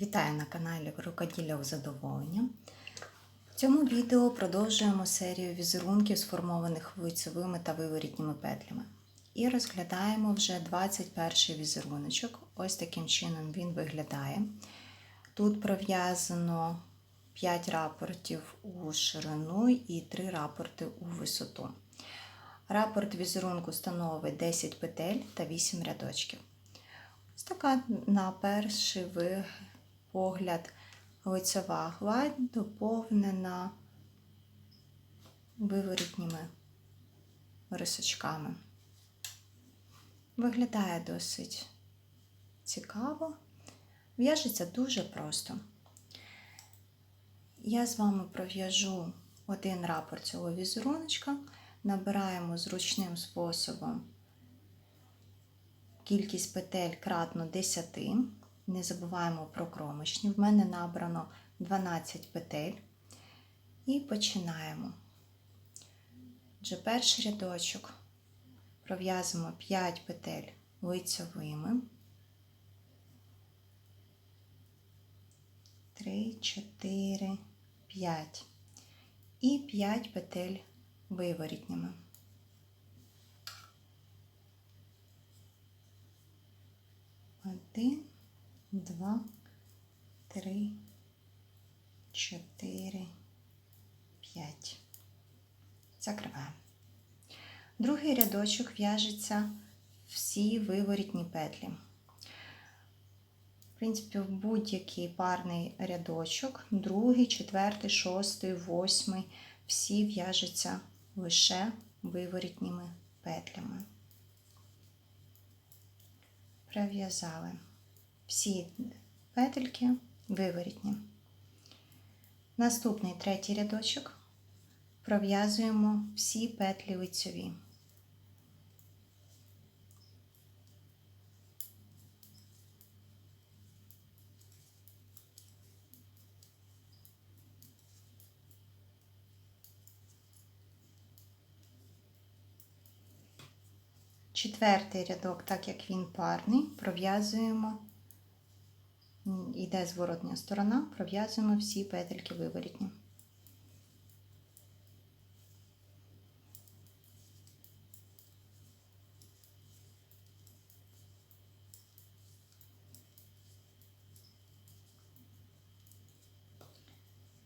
Вітаю на каналі Рукоділля у задоволення. В цьому відео продовжуємо серію візерунків, сформованих лицевими та виворітніми петлями. І розглядаємо вже 21 візеруночок. Ось таким чином він виглядає. Тут пров'язано 5 рапортів у ширину і 3 рапорти у висоту. Рапорт візерунку становить 10 петель та 8 рядочків. Ось така на перший ви- погляд лицева гладь доповнена виворітніми рисочками. Виглядає досить цікаво, в'яжеться дуже просто. Я з вами пров'яжу один рапорт цього візеруночка, набираємо зручним способом кількість петель кратно 10. Не забуваємо про кромочні. В мене набрано 12 петель. І починаємо. Отже, перший рядочок пров'язуємо 5 петель лицьовими. 3, 4, 5. І 5 петель виворітніми. Один, два, три, чотири, п'ять. Закриваємо. Другий рядочок в'яжеться всі виворітні петлі. В принципі, в будь-який парний рядочок, другий, четвертий, шостий, восьмий, всі в'яжуться лише виворітніми петлями пров'язали всі петельки виворітні. Наступний третій рядочок пров'язуємо всі петлі лицьові. Четвертий рядок, так як він парний, пров'язуємо, йде зворотня сторона, пров'язуємо всі петельки виворітні.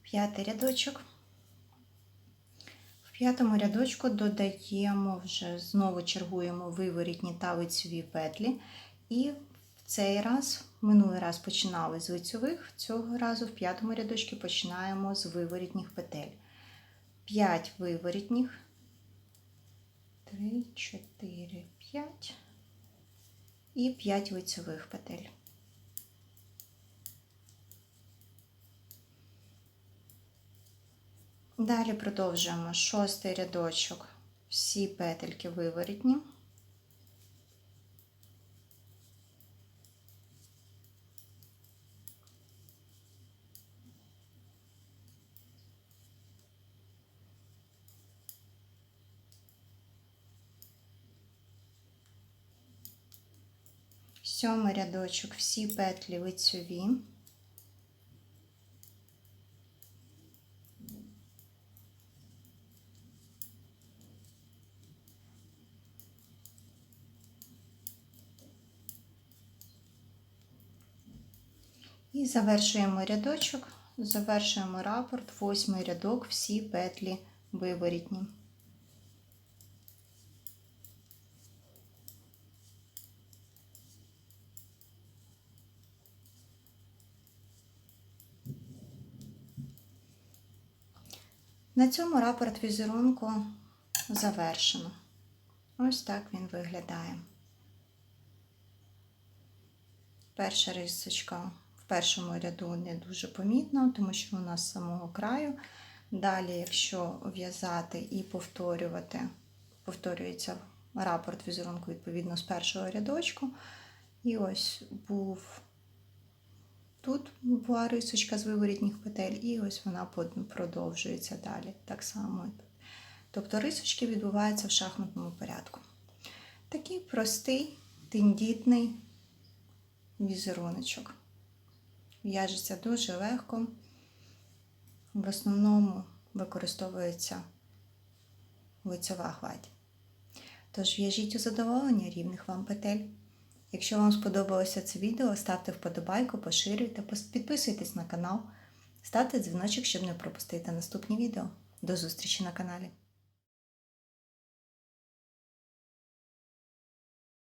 П'ятий рядочок. В п'ятому рядочку додаємо вже знову чергуємо виворітні та лицьові петлі. І цей раз, минулий раз починали з лицьових, цього разу в п'ятому рядочку починаємо з виворітніх петель. 5 виворітніх, 3, 4, 5 і 5 лицьових петель. Далі продовжуємо шостий рядочок, всі петельки виворітні. Сьомий рядочок, всі петлі лицьові. І завершуємо рядочок, завершуємо рапорт, восьмий рядок, всі петлі виворітні. На цьому рапорт візерунку завершено. Ось так він виглядає. Перша рисочка в першому ряду не дуже помітна, тому що вона з самого краю. Далі, якщо в'язати і повторювати, повторюється рапорт візерунку відповідно з першого рядочку. І ось був тут була рисочка з виворітніх петель, і ось вона продовжується далі. Так само. Тобто рисочки відбуваються в шахматному порядку. Такий простий, тендітний візеруночок. в'яжеться дуже легко. В основному використовується лицьова гладь. Тож в'яжіть у задоволення рівних вам петель. Якщо вам сподобалося це відео, ставте вподобайку, поширюйте, підписуйтесь на канал, ставте дзвіночок, щоб не пропустити наступні відео. До зустрічі на каналі!